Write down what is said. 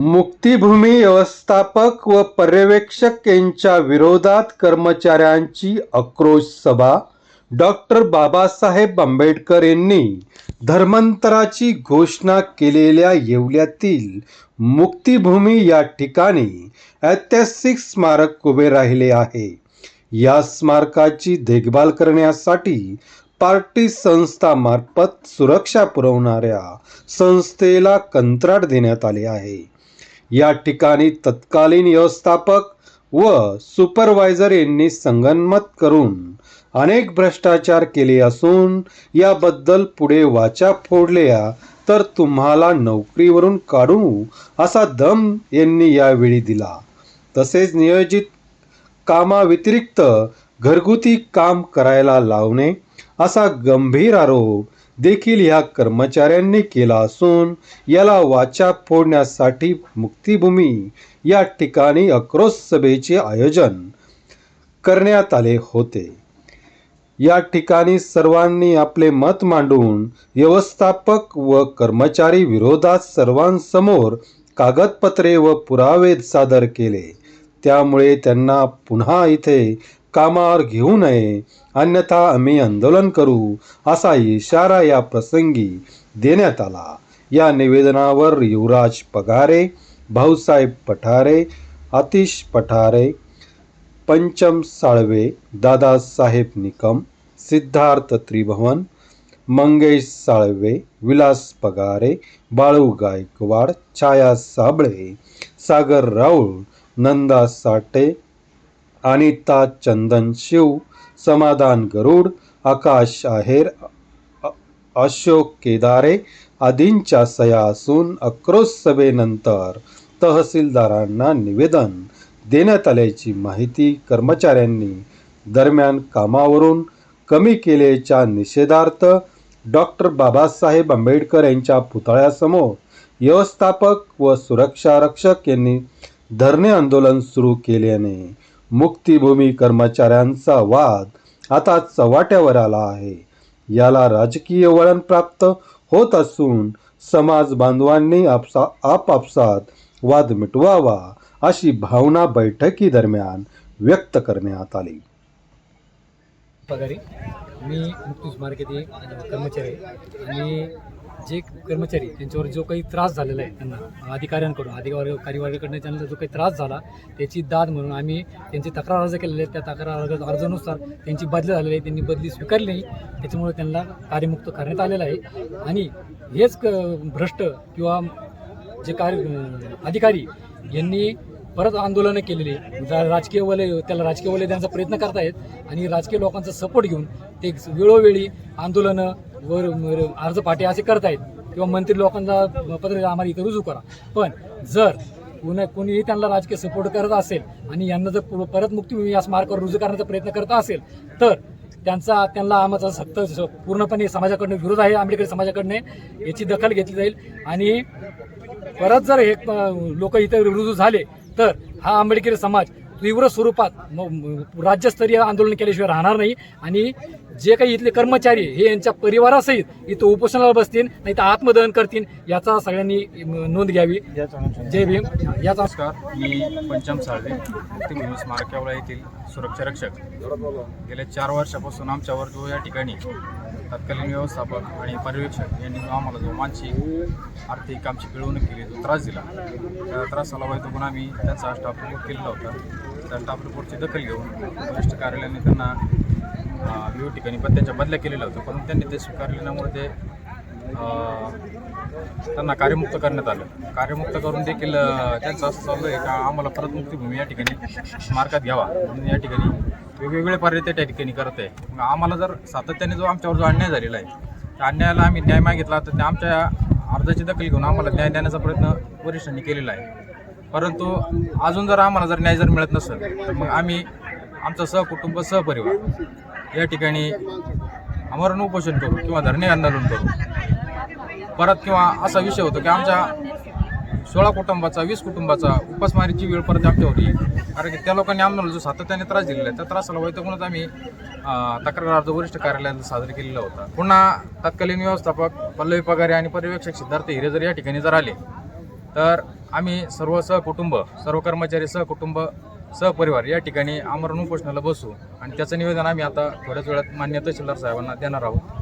मुक्तिभूमी व्यवस्थापक व पर्यवेक्षक यांच्या विरोधात कर्मचाऱ्यांची आक्रोश सभा. डॉक्टर बाबासाहेब आंबेडकर यांनी धर्मांतराची घोषणा केलेल्या येवल्यातील मुक्तिभूमी या ठिकाणी ऐतिहासिक स्मारक उभे राहिले आहे. या स्मारकाची देखभाल करण्यासाठी पार्टी संस्थामार्फत सुरक्षा पुरवणाऱ्या संस्थेला कंत्राट देण्यात आले आहे. या ठिकाणी तत्कालीन व्यवस्थापक व सुपरवायझर यांनी संगनमत करून अनेक भ्रष्टाचार केले असून याबद्दल पुढे वाचा फोडल्या तर तुम्हाला नोकरीवरून काढू असा दम यांनी यावेळी दिला. तसेच नियोजित कामाव्यतिरिक्त घरगुती काम करायला लावणे असा गंभीर आरोप देखील या कर्मचाऱ्यांनी केला असून याला वाचा फोडण्यासाठी मुक्तिभूमी या ठिकाणी आक्रोश सभेचे आयोजन करण्यात आले होते. या ठिकाणी सर्वांनी आपले मत मांडून व्यवस्थापक व कर्मचारी विरोधात सर्वांसमोर कागदपत्रे व पुरावे सादर केले. त्यामुळे त्यांना पुन्हा इथे कामावर घेऊ नये. अन्यथा आम्ही आंदोलन करू असा इशारा या प्रसंगी देण्यात आला. या निवेदनावर युवराज पगारे भाऊसाहेब पठारे आतिश पठारे पंचम साळवे दादासाहेब निकम सिद्धार्थ त्रिभवन मंगेश साळवे विलास पगारे बाळू गायकवाड छाया साबळे सागर राऊळ नंदा साठे अनिता चंदन शिव समाधान गरुड आकाश आहेर अशोक केदारे आदींच्या सया असून अक्रोश सभेनंतर तहसीलदारांना निवेदन देण्यात आल्याची माहिती कर्मचाऱ्यांनी दरम्यान कामावरून कमी केल्याच्या निषेधार्थ डॉक्टर बाबासाहेब आंबेडकर यांच्या पुतळ्यासमोर व्यवस्थापक व सुरक्षा रक्षक यांनी धरणे आंदोलन सुरू केल्याने मुक्तिभूमी कर्मचाऱ्यांचा वाद आता चव्हाट्यावर आला आहे. याला राजकीय वळण प्राप्त होत असून समाज बांधवांनी आपसा आपापसात वाद मिटवावा अशी भावना बैठकीदरम्यान व्यक्त करण्यात आली. मी मुक्ती स्मारकाचे कर्मचारी आहे. आणि जे कर्मचारी त्यांच्यावर जो काही त्रास झालेला आहे त्यांना अधिकाऱ्यांकडून अधिकारी कार्यवर्गाकडनं त्यांना जो काही त्रास झाला त्याची दाद म्हणून आम्ही त्यांची तक्रार अर्ज केलेले आहेत त्या तक्रार अर्ज अर्जानुसार त्यांची बदली झालेली आहे. त्यांनी बदली स्वीकारली नाही. त्याच्यामुळे त्यांना कार्यमुक्त करण्यात आलेलं आहे. आणि हेच क भ्रष्ट किंवा जे कार्य अधिकारी यांनी परत आंदोलनं केलेली राजकीय वलय त्याला राजकीय वलय देण्याचा प्रयत्न करतायत आणि राजकीय लोकांचा सपोर्ट घेऊन ते वेळोवेळी आंदोलनं वर अर्ज पाटे असे करतायत. किंवा मंत्री लोकांना पत्र आम्हाला इथं रुजू करा. पण जर कुणा कोणीही त्यांना राजकीय सपोर्ट करत असेल आणि यांना जर पु- परत मुक्ती या स्मारकावर रुजू करण्याचा प्रयत्न करत असेल तर त्यांचा त्यांना आमचा सक्त पूर्णपणे समाजाकडनं विरोध आहे आंबेडकर समाजाकडनं याची दखल घेतली जाईल. आणि परत जर हे लोक इथे रुजू झाले तर हा आंबेडकरी समाज तीव्र स्वरूपात राज्यस्तरीय आंदोलन केल्याशिवाय राहणार नाही. आणि जे काही इथले कर्मचारी हे यांच्या परिवारासहित इथं उपोषणाला बसतील नाही तर आत्मदहन करतील याचा सगळ्यांनी नोंद घ्यावी. जय भीम. याचा नमस्कार. मी पंचम साळवे मुक्तिभूमी स्मारक यावळा येथील सुरक्षा रक्षक. गेल्या चार वर्षापासून आमच्यावर जो या ठिकाणी तत्कालीन व्यवस्थापक आणि पर्यवेक्षक यांनी आम्हाला जो मानसिक आर्थिक आमची पिळवणूक केली जो त्रास दिला. त्या त्रासाला वैतून आम्ही त्यांचा स्टाफ रिपोर्ट केलेला होता. त्या स्टाफ रिपोर्टची दखल घेऊन वरिष्ठ कार्यालयाने त्यांना विविध ठिकाणी पत्त्यांच्या बदल्या केलेल्या होत्या. परंतु त्यांनी ते स्वीकारल्यामुळे ते त्यांना कार्यमुक्त करण्यात आलं. कार्यमुक्त करून देखील त्यांचं असं चाललं आहे का आम्हाला परत मुक्तीभूमी या ठिकाणी मार्गात घ्यावा. म्हणून या ठिकाणी वेगवेगळे पर्याय त्या ठिकाणी करत आहे. मग आम्हाला जर सातत्याने जो आमच्यावर जो अन्याय झालेला आहे त्या अन्यायाला आम्ही न्याय मागितला तर त्या आमच्या अर्जाची दखल घेऊन आम्हाला न्याय देण्याचा प्रयत्न वरिष्ठांनी केलेला आहे. परंतु अजून जर आम्हाला जर न्याय जर मिळत नसेल तर मग आम्ही आमचं सहकुटुंब सहपरिवार या ठिकाणी आमरण उपोषण करू किंवा धरणे आंदोलन करू. परत किंवा असा विषय होतो की आमच्या सोळा कुटुंबाचा वीस कुटुंबाचा उपासमारीची वेळ परत आमच्या होती. कारण की त्या लोकांनी आम्हाला जो सातत्याने त्रास दिलेला आहे त्या त्रासाला वैतकूनच आम्ही तक्रार अर्ज वरिष्ठ कार्यालयात सादर केलेला होता. पुन्हा तत्कालीन व्यवस्थापक पल्लवी पगारे आणि पर्यवेक्षक सिद्धार्थ हिरे जर या ठिकाणी जर आले तर आम्ही सर्व सहकुटुंब सर्व कर्मचारी सहकुटुंब सहपरिवार या ठिकाणी आमरण उपोषणाला बसू. आणि त्याचं निवेदन आम्ही आता थोड्याच वेळात मान्य तहसीलदार साहेबांना देणार आहोत.